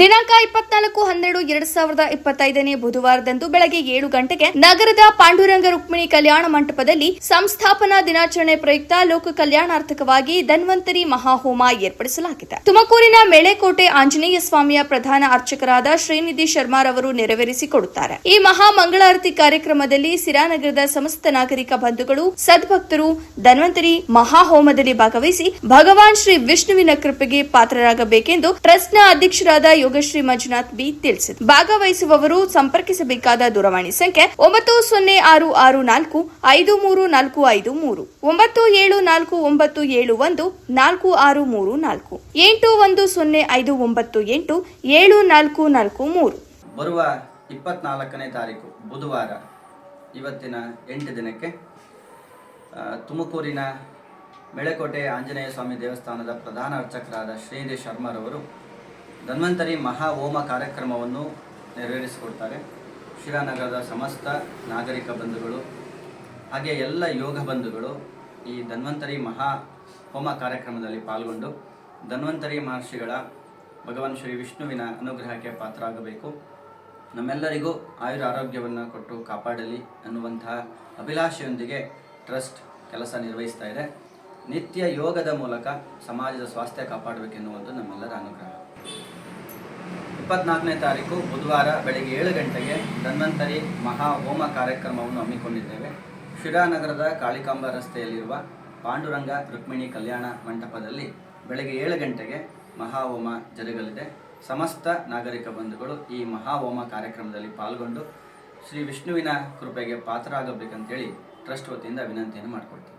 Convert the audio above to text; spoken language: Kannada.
ದಿನಾಂಕ ಇಪ್ಪತ್ನಾಲ್ಕು ಹನ್ನೆರಡು ಎರಡ್ ಸಾವಿರದ ಇಪ್ಪತ್ತೈದನೇ ಬುಧವಾರದಂದು ಬೆಳಗ್ಗೆ ಏಳು ಗಂಟೆಗೆ ನಗರದ ಪಾಂಡುರಂಗ ರುಕ್ಮಿಣಿ ಕಲ್ಯಾಣ ಮಂಟಪದಲ್ಲಿ ಸಂಸ್ಥಾಪನಾ ದಿನಾಚರಣೆ ಪ್ರಯುಕ್ತ ಲೋಕ ಕಲ್ಯಾಣಾರ್ಥಕವಾಗಿ ಧನ್ವಂತರಿ ಮಹಾಹೋಮ ಏರ್ಪಡಿಸಲಾಗಿದೆ. ತುಮಕೂರಿನ ಮೇಳೆಕೋಟೆ ಆಂಜನೇಯ ಸ್ವಾಮಿಯ ಪ್ರಧಾನ ಅರ್ಚಕರಾದ ಶ್ರೀನಿಧಿ ಶರ್ಮಾರವರು ನೆರವೇರಿಸಿಕೊಡುತ್ತಾರೆ. ಈ ಮಹಾ ಮಂಗಳಾರತಿ ಕಾರ್ಯಕ್ರಮದಲ್ಲಿ ಸಿರಾನಗರದ ಸಮಸ್ತ ನಾಗರಿಕ ಬಂಧುಗಳು, ಸದ್ಭಕ್ತರು ಧನ್ವಂತರಿ ಮಹಾಹೋಮದಲ್ಲಿ ಭಾಗವಹಿಸಿ ಭಗವಾನ್ ಶ್ರೀ ವಿಷ್ಣುವಿನ ಕೃಪೆಗೆ ಪಾತ್ರರಾಗಬೇಕೆಂದು ಟ್ರಸ್ಟ್ನ ಅಧ್ಯಕ್ಷರಾದ ಯೋಗಶ್ರೀ ಮಂಜುನಾಥ್ ಬಿ ತಿಳಿಸಿದರು. ಭಾಗವಹಿಸುವವರು ಸಂಪರ್ಕಿಸಬೇಕಾದ ದೂರವಾಣಿ ಸಂಖ್ಯೆ ಒಂಬತ್ತು ಸೊನ್ನೆ ಆರು ಆರು ನಾಲ್ಕು ಐದು ಮೂರು ನಾಲ್ಕು ಐದು ಮೂರು, ಒಂಬತ್ತು ಏಳು ನಾಲ್ಕು ಒಂಬತ್ತು ಏಳು ಒಂದು ನಾಲ್ಕು ಆರು ಮೂರು ನಾಲ್ಕು, ಎಂಟು ಒಂದು ಸೊನ್ನೆ ಐದು ಒಂಬತ್ತು ಎಂಟು ಏಳು ನಾಲ್ಕು ನಾಲ್ಕು ಮೂರು. ಬರುವ ಇಪ್ಪತ್ನಾಲ್ಕನೇ ತಾರೀಕು ಬುಧವಾರ, ಇವತ್ತಿನ ಎಂಟು ದಿನಕ್ಕೆ ತುಮಕೂರಿನ ಮೆಳೆಕೋಟೆ ಆಂಜನೇಯ ಸ್ವಾಮಿ ದೇವಸ್ಥಾನದ ಪ್ರಧಾನ ಅರ್ಚಕರಾದ ಶ್ರೀನಿಧಿ ಶರ್ಮರವರು ಧನ್ವಂತರಿ ಮಹಾ ಹೋಮ ಕಾರ್ಯಕ್ರಮವನ್ನು ನೆರವೇರಿಸಿಕೊಡ್ತಾರೆ. ಶಿರಾನಗರದ ಸಮಸ್ತ ನಾಗರಿಕ ಬಂಧುಗಳು, ಹಾಗೆ ಎಲ್ಲ ಯೋಗ ಬಂಧುಗಳು ಈ ಧನ್ವಂತರಿ ಮಹಾ ಹೋಮ ಕಾರ್ಯಕ್ರಮದಲ್ಲಿ ಪಾಲ್ಗೊಂಡು ಧನ್ವಂತರಿ ಮಹರ್ಷಿಗಳ ಭಗವಾನ್ ಶ್ರೀ ವಿಷ್ಣುವಿನ ಅನುಗ್ರಹಕ್ಕೆ ಪಾತ್ರರಾಗಬೇಕು. ನಮ್ಮೆಲ್ಲರಿಗೂ ಆಯುರ ಆರೋಗ್ಯವನ್ನು ಕೊಟ್ಟು ಕಾಪಾಡಲಿ ಅನ್ನುವಂತಹ ಅಭಿಲಾಷೆಯೊಂದಿಗೆ ಟ್ರಸ್ಟ್ ಕೆಲಸ ನಿರ್ವಹಿಸ್ತಾ ಇದೆ. ನಿತ್ಯ ಯೋಗದ ಮೂಲಕ ಸಮಾಜದ ಸ್ವಾಸ್ಥ್ಯ ಕಾಪಾಡಬೇಕೆನ್ನುವುದು ನಮ್ಮೆಲ್ಲರ ಅನುಗ್ರಹ. ಇಪ್ಪತ್ನಾಲ್ಕನೇ ತಾರೀಕು ಬುಧವಾರ ಬೆಳಗ್ಗೆ ಏಳು ಗಂಟೆಗೆ ಧನ್ವಂತರಿ ಮಹಾ ಹೋಮ ಕಾರ್ಯಕ್ರಮವನ್ನು ಹಮ್ಮಿಕೊಂಡಿದ್ದೇವೆ. ಶಿರಾನಗರದ ಕಾಳಿಕಾಂಬ ರಸ್ತೆಯಲ್ಲಿರುವ ಪಾಂಡುರಂಗ ರುಕ್ಮಿಣಿ ಕಲ್ಯಾಣ ಮಂಟಪದಲ್ಲಿ ಬೆಳಗ್ಗೆ ಏಳು ಗಂಟೆಗೆ ಮಹಾಹೋಮ ಜರುಗಲಿದೆ. ಸಮಸ್ತ ನಾಗರಿಕ ಬಂಧುಗಳು ಈ ಮಹಾಹೋಮ ಕಾರ್ಯಕ್ರಮದಲ್ಲಿ ಪಾಲ್ಗೊಂಡು ಶ್ರೀ ವಿಷ್ಣುವಿನ ಕೃಪೆಗೆ ಪಾತ್ರರಾಗಬೇಕಂತೇಳಿ ಟ್ರಸ್ಟ್ ವತಿಯಿಂದ ವಿನಂತಿಯನ್ನು ಮಾಡಿಕೊಡ್ತೀವಿ